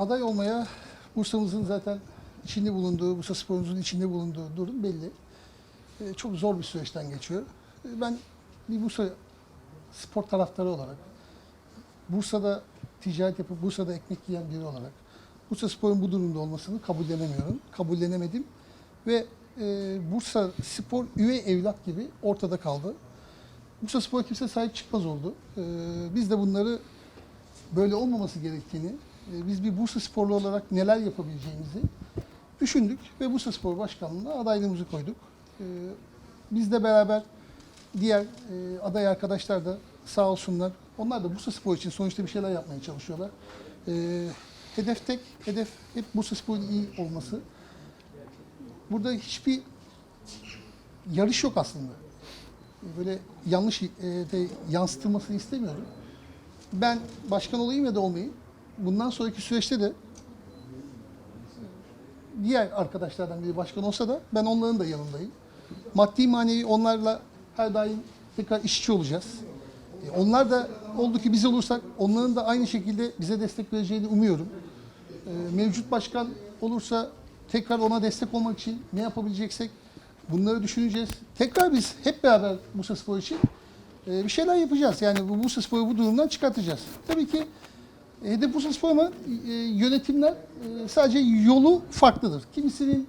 aday olmaya Bursa'mızın zaten içinde bulunduğu, Bursa sporumuzun içinde bulunduğu durum belli. E, çok zor bir süreçten geçiyor. E, ben bir Bursa spor taraftarı olarak, Bursa'da ticaret yapıp Bursa'da ekmek yiyen biri olarak Bursa Spor'un bu durumda olmasını kabullenemiyorum. Kabullenemedim ve e, Bursa Spor üye evlat gibi ortada kaldı. Bursa Spor'a kimse sahip çıkmaz oldu. E, biz de bunları böyle olmaması gerektiğini, biz bir Bursa Sporlu olarak neler yapabileceğimizi düşündük ve Bursa Spor Başkanlığı'na adaylığımızı koyduk. E, biz de beraber diğer e, aday arkadaşlar da sağ olsunlar. Onlar da Bursa Spor için sonuçta bir şeyler yapmaya çalışıyorlar. E, hedef tek, hedef hep Bursa Spor'un iyi olması. Burada hiçbir yarış yok aslında. Böyle yanlış e, de yansıtılmasını istemiyorum. Ben başkan olayım ya da olmayayım. Bundan sonraki süreçte de diğer arkadaşlardan biri başkan olsa da ben onların da yanındayım. Maddi manevi onlarla her daim tekrar işçi olacağız. E, Onlar da oldu ki biz olursak onların da aynı şekilde bize destek vereceğini umuyorum. E, Mevcut başkan olursa tekrar ona destek olmak için ne yapabileceksek bunları düşüneceğiz. Tekrar biz hep beraber Bursa Spor için e, bir şeyler yapacağız. Yani bu Bursa Spor'u bu durumdan çıkartacağız. Tabii ki hedef Bursa Spor ama e, yönetimler e, sadece yolu farklıdır. Kimisinin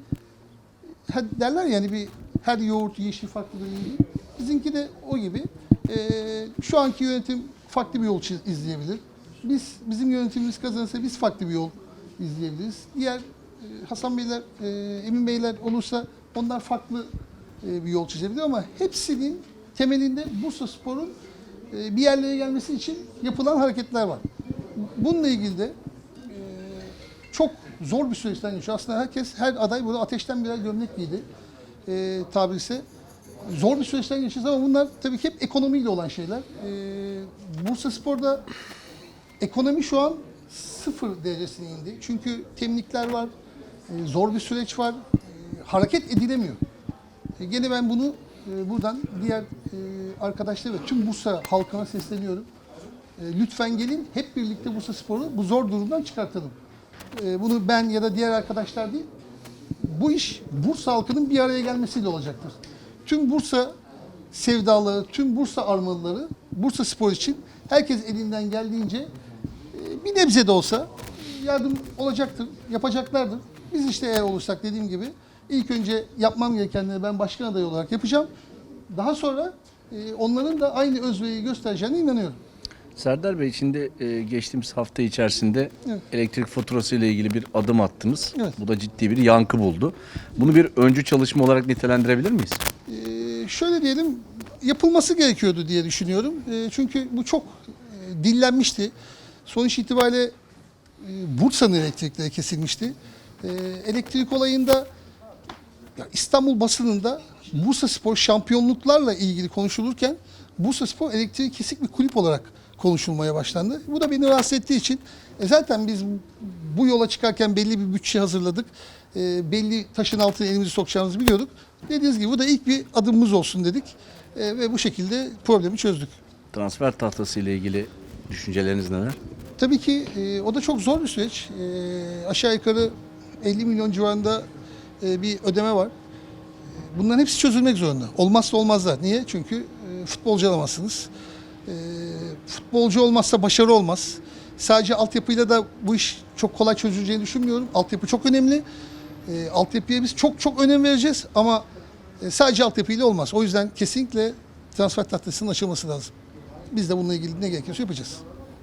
derler yani bir her yoğurt yeşil farklıdır gibi. Bizimki de o gibi. E, şu anki yönetim farklı bir yol izleyebilir. Biz bizim yönetimimiz kazanırsa biz farklı bir yol izleyebiliriz. Diğer Hasan Beyler, e, Emin Beyler olursa onlar farklı bir yol çizebilir ama hepsinin temelinde Bursa Spor'un bir yerlere gelmesi için yapılan hareketler var. Bununla ilgili de e, çok zor bir süreçten geçiyor. Aslında herkes, her aday burada ateşten birer gömlek giydi e, tabirse. Zor bir süreçten geçeceğiz ama bunlar tabii ki hep ekonomiyle olan şeyler. E, Bursa Spor'da ekonomi şu an sıfır derecesine indi. Çünkü temlikler var, e, zor bir süreç var, e, hareket edilemiyor. E, gene ben bunu e, buradan diğer e, arkadaşlara ve tüm Bursa halkına sesleniyorum. E, lütfen gelin hep birlikte Bursa Spor'u bu zor durumdan çıkartalım. E, bunu ben ya da diğer arkadaşlar değil, bu iş Bursa halkının bir araya gelmesiyle olacaktır. Tüm Bursa sevdaları, tüm Bursa armalıları Bursa Spor için herkes elinden geldiğince e, bir nebze de olsa yardım olacaktır, yapacaklardır. Biz işte eğer olursak dediğim gibi ilk önce yapmam gerekenleri ben başkan adayı olarak yapacağım. Daha sonra onların da aynı özveriyi göstereceğine inanıyorum. Serdar Bey şimdi e, geçtiğimiz hafta içerisinde Evet. elektrik faturası ile ilgili bir adım attınız. Evet. Bu da ciddi bir yankı buldu. Bunu bir öncü çalışma olarak nitelendirebilir miyiz? Ee, şöyle diyelim yapılması gerekiyordu diye düşünüyorum. Ee, çünkü bu çok e, dillenmişti. Sonuç itibariyle e, Bursa'nın elektrikleri kesilmişti. Ee, elektrik olayında ya İstanbul basınında Bursa Spor şampiyonluklarla ilgili konuşulurken Bursa Spor elektriği kesik bir kulüp olarak konuşulmaya başlandı. Bu da beni rahatsız ettiği için e, zaten biz bu yola çıkarken belli bir bütçe hazırladık. E, belli taşın altına elimizi sokacağımızı biliyorduk. Dediğiniz gibi bu da ilk bir adımımız olsun dedik. E, ve bu şekilde problemi çözdük. Transfer tahtası ile ilgili düşünceleriniz neler? Tabii ki e, o da çok zor bir süreç. E, aşağı yukarı 50 milyon civarında e, bir ödeme var. Bunların hepsi çözülmek zorunda. Olmazsa olmazlar. Niye? Çünkü futbolcu alamazsınız. E, futbolcu olmazsa başarı olmaz. Sadece altyapıyla da bu iş çok kolay çözüleceğini düşünmüyorum. Altyapı çok önemli. E, altyapıya biz çok çok önem vereceğiz ama e, sadece altyapıyla olmaz. O yüzden kesinlikle transfer tahtasının açılması lazım. Biz de bununla ilgili ne gerekiyorsa yapacağız.